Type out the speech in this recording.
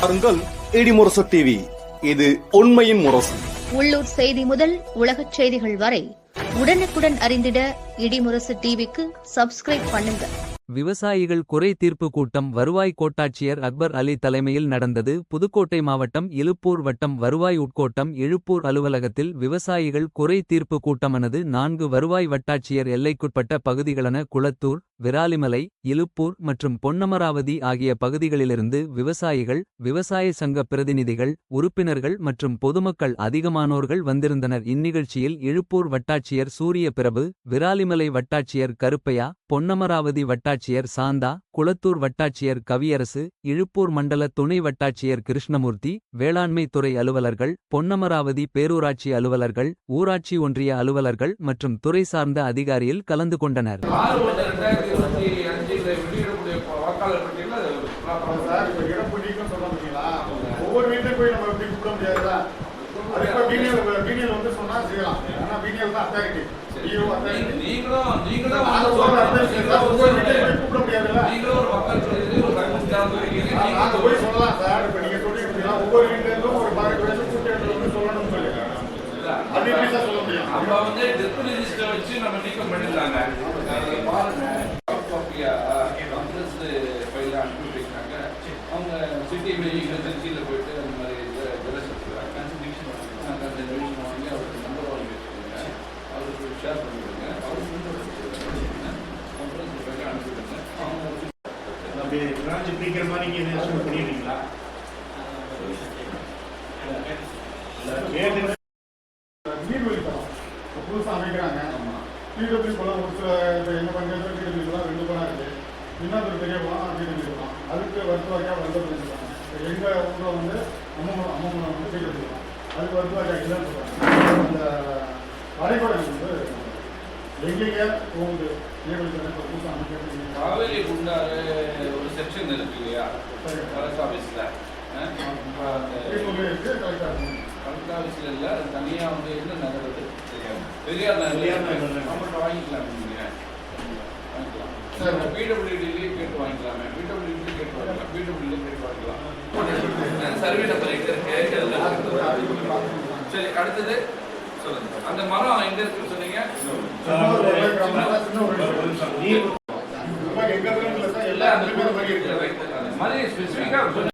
பாருங்கள் இடிமுரசு டிவி இது உண்மையின் முரசு. உள்ளூர் செய்தி முதல் உலகச் செய்திகள் வரை உடனுக்குடன் அறிந்திட இடிமுரசு டிவிக்கு சப்ஸ்கிரைப் பண்ணுங்க. விவசாயிகள் குறை தீர்ப்பு கூட்டம் வருவாய் கோட்டாட்சியர் அக்பர் அலி தலைமையில் நடந்தது. புதுக்கோட்டை மாவட்டம் இலுப்பூர் வட்டம் வருவாய் உட்கோட்டம் இழுப்பூர் அலுவலகத்தில் விவசாயிகள் குறை தீர்ப்பு கூட்டமானது. நான்கு வருவாய் வட்டாட்சியர் எல்லைக்குட்பட்ட பகுதிகளான குளத்தூர் விராலிமலை இலுப்பூர் மற்றும் பொன்னமராவதி ஆகிய பகுதிகளிலிருந்து விவசாயிகள் விவசாய சங்க பிரதிநிதிகள் உறுப்பினர்கள் மற்றும் பொதுமக்கள் அதிகமானோர்கள் வந்திருந்தனர். இந்நிகழ்ச்சியில் இழுப்பூர் வட்டாட்சியர் சூரிய பிரபு விராலிமலை வட்டாட்சியர் கருப்பையா பொன்னமராவதி வட்டாட்சியர் சாந்தா குளத்தூர் வட்டாட்சியர் கவியரசு இழுப்பூர் மண்டல துணை வட்டாட்சியர் கிருஷ்ணமூர்த்தி வேளாண்மை துறை அலுவலர்கள் பொன்னமராவதி பேரூராட்சி அலுவலர்கள் ஊராட்சி ஒன்றிய அலுவலர்கள் மற்றும் துறை சார்ந்த அதிகாரியில் கலந்து கொண்டனர். நீங்களும் நீங்களும் வந்து போய் நீங்களும் ஒரு மக்கள் பிரதிநிதி ஒரு கருமத்தியாளர் இருக்கீங்க. நாங்க நீங்க போய் சொல்லலாம் சார் இப்ப நீங்க சொல்லிட்டு இருக்கீங்களா ஒவ்வொரு வீட்டுல இருந்தும் ஒரு பதினெட்டு வயசு கூட்டி வந்து சொல்லணும்னு சொல்லி அது எப்படி சார் சொல்ல முடியும் நம்ம வந்து டெத் ரிஜிஸ்டர் வச்சு நம்ம நீக்கம் பண்ணிடலாங்க பாருங்க காப்பியா ஃபைல அனுப்பிவிட்டாங்க அவங்க சிட்டி மெயில் திருச்சியில் போயிட்டு பிரான்ச் பிரிக்கிற மாதிரி நீங்க என்ன யோசனை பண்ணிடுறீங்களா கேட்டு நீர்வழி தரம் இப்ப புதுசா அமைக்கிறாங்க. டிடபிள்யூ குளம் ஒரு சில இப்ப எங்க பஞ்சாயத்துல டிடபிள்யூ குளம் ரெண்டு குளம் இருக்கு. இன்னொரு பெரிய குளம் டிடபிள்யூ குளம். அதுக்கு வருத்தவாக்கா வந்து சொல்லுவாங்க எங்க ஊர்ல வந்து அம்மகுளம் அம்மகுளம் வந்து குளம் அதுக்கு வருத்தவாக்கா இல்லைன்னு அந்த வரைபடம் வந்து எங்கெங்க போகுது? நீர்வழி தரம் இப்ப புதுசா அமைக்கிறது காவேரி குண்டாறு செக்ஷன் இருக்கு இல்லையா கலெக்டர் ஆஃபீஸில் இருக்கு கலெக்டர் ஆஃபீஸில் இல்லை அது தனியாக வந்து என்ன பெரியார் நகர் பெரியார் நகர்ல. நம்மகிட்ட வாங்கிக்கலாம் வாங்கிக்கலாம் சரி. பிடபிள்யூடிலேயே கேட்டு வாங்கிக்கலாமே பிடபிள்யூடி கேட்டு வாங்கிக்கலாம் பிடபிள்யூ கேட்டு வாங்கிக்கலாம் சர்வே நம்பர் எங்க இருக்கு சரி அடுத்தது சொல்லுங்க அந்த மரம் எங்க இருக்குன்னு சொன்னீங்க